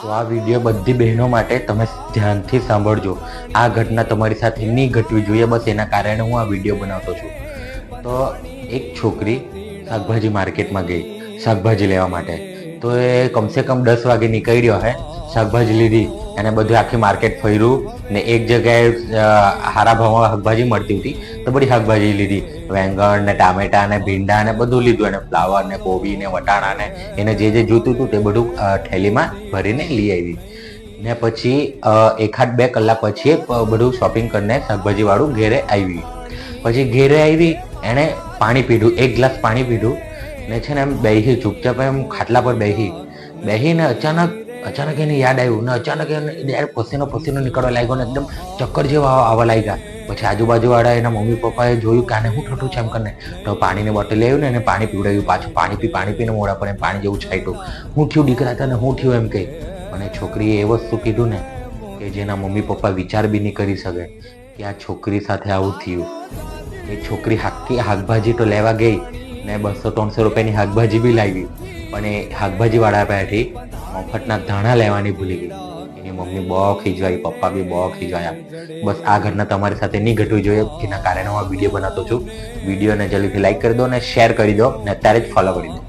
તો આ વીડિયો બધી બહેનો માટે તમે ધ્યાનથી સાંભળજો. આ ઘટના તમારી સાથે નહીં ઘટવી જોઈએ, બસ એના કારણે હું આ વીડિયો બનાવતો છું. તો એક છોકરી શાકભાજી માર્કેટમાં ગઈ, શાકભાજી લેવા માટે. તો એ કમસે કમ દસ વાગે નીકળ્યો હે શાકભાજી લીધી એને બધું આખી માર્કેટ ફર્યું ને એક જગ્યાએ હારા ભાવમાં શાકભાજી મળતી હતી તો બધી શાકભાજી લીધી. વેંગણ ને ટામેટા ને ભીંડા ને બધું લીધું એને ફ્લાવર ને કોબી ને વટાણા ને એને જે જે જોતું હતું તે બધું થેલીમાં ભરીને લઈ આવી. ને પછી એકાદ બે કલાક પછી બધું શોપિંગ કરીને શાકભાજીવાળું ઘેરે આવી. પછી ઘેરે આવી, એણે પાણી પીધું, એક ગ્લાસ પાણી પીધું ને છે ને એમ બેહી ચૂપચાપ એમ ખાટલા પર બેહી. બેહીને અચાનક અચાનક એને યાદ આવ્યું. ને અચાનક એને યાર પસીનો પસીનો નીકળવા લાગ્યો ને એકદમ ચક્કર જેવા આવવા લાગ્યા. પછી આજુબાજુવાળા એના મમ્મી પપ્પાએ જોયું કે આને શું થતું છે એમ કરીને. તો પાણીની બોટલ આવ્યું ને એને પાણી પીવડાવ્યું પાછું. પાણી પી પાણી પીને મોડા પર પાણી જેવું છાંટ્યું. હું થયું દીકરા તને? હું થયું એમ કહી અને છોકરીએ એ વસ્તુ કીધું ને કે જેના મમ્મી પપ્પા વિચાર બી નહીં કરી શકે કે આ છોકરી સાથે આવું થયું. એ છોકરી હાકી શાકભાજી તો લેવા ગઈ ને બસો ત્રણસો રૂપિયાની શાકભાજી બી લાવી. પણ એ શાકભાજીવાળા પાસેથી મફતના ધાણા લેવાની ભૂલી ગઈ. એની મમ્મી બહુ ખીજવાઈ, પપ્પા બી બહુ ખીજવાયા. બસ આ ઘટના તમારી સાથે નહીં ઘટવી જોઈએ, જેના કારણે હું આ વીડિયો બનાવતો છું. વિડીયોને જલ્દીથી લાઈક કરી દો અને શેર કરી દો અને અત્યારે જ ફોલો કરી દો.